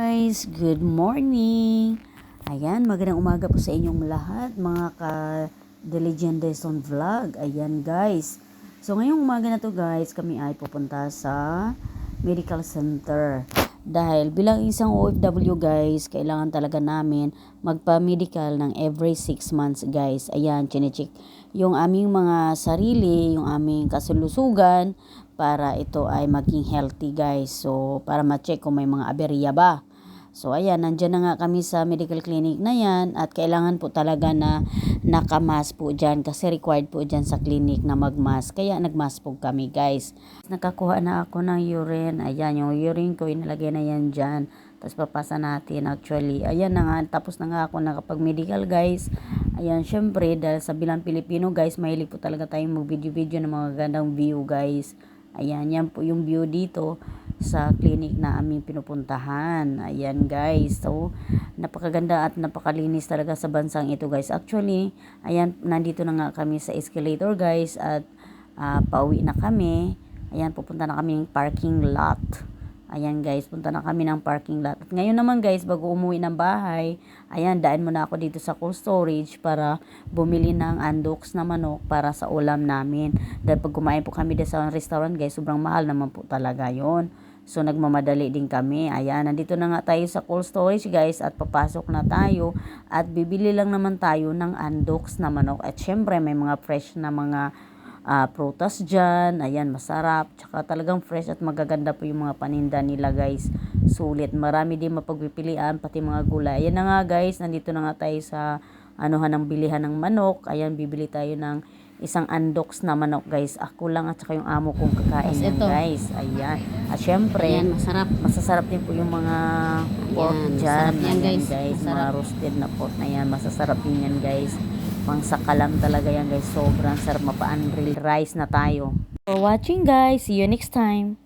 Guys, good morning! Ayan, magandang umaga po sa inyong lahat, mga ka-Diligendes on Vlog. Ayan guys. So ngayong umaga na to guys, kami ay pupunta sa medical center. Dahil bilang isang OFW guys, kailangan talaga namin magpa-medical ng every 6 months guys. Ayan, chinecheck yung aming mga sarili, yung aming kasulusugan para ito ay maging healthy guys. So, para ma-check kung may mga aberya ba. So ayan, nandyan na nga kami sa medical clinic na yan at kailangan po talaga na nakamas po dyan kasi required po dyan sa clinic na magmas. Kaya nagmas po kami guys. Nakakuha na ako ng urine. Ayan, yung urine ko inilagay na yan dyan. Tapos papasa natin actually. Ayan na nga, tapos na nga ako nakapag-medical guys. Ayan, syempre dahil sa bilang Pilipino guys, mahilig po talaga tayong mag-video-video ng mga gandang view guys. Ayan, yan po yung view dito sa clinic na aming pinupuntahan. Ayan guys. So, napakaganda at napakalinis talaga sa bansang ito guys. Actually, ayan, nandito na nga kami sa escalator guys at uh, pauwi na kami. Ayan, pupunta na kami parking lot. Ayan guys, punta na kami ng parking lot. At ngayon naman guys, bago umuwi ng bahay, ayan, daan muna ako dito sa cold storage para bumili ng andox na manok para sa ulam namin. Dahil pag kumain po kami dito sa restaurant guys, sobrang mahal naman po talaga yon So, nagmamadali din kami. Ayan, nandito na nga tayo sa cold storage guys at papasok na tayo at bibili lang naman tayo ng andox na manok. At syempre, may mga fresh na mga uh, prutas dyan. Ayan, masarap. Tsaka talagang fresh at magaganda po yung mga paninda nila guys. Sulit. Marami din mapagpipilian, pati mga gulay. Ayan na nga guys, nandito na nga tayo sa anuhan ng bilihan ng manok. Ayan, bibili tayo ng isang andox na manok guys. Ako lang at saka yung amo kong kakain yan ito. guys. Ayan. At syempre, Ayan, masarap. masasarap din po yung mga pork Ayan, dyan. Ayan, guys. guys. Mga Masarap. roasted na pork na yan. Masasarap din yan guys. Pang sakalam talaga yan guys. Sobrang sarap mapa-unreal rice na tayo. For watching guys. See you next time.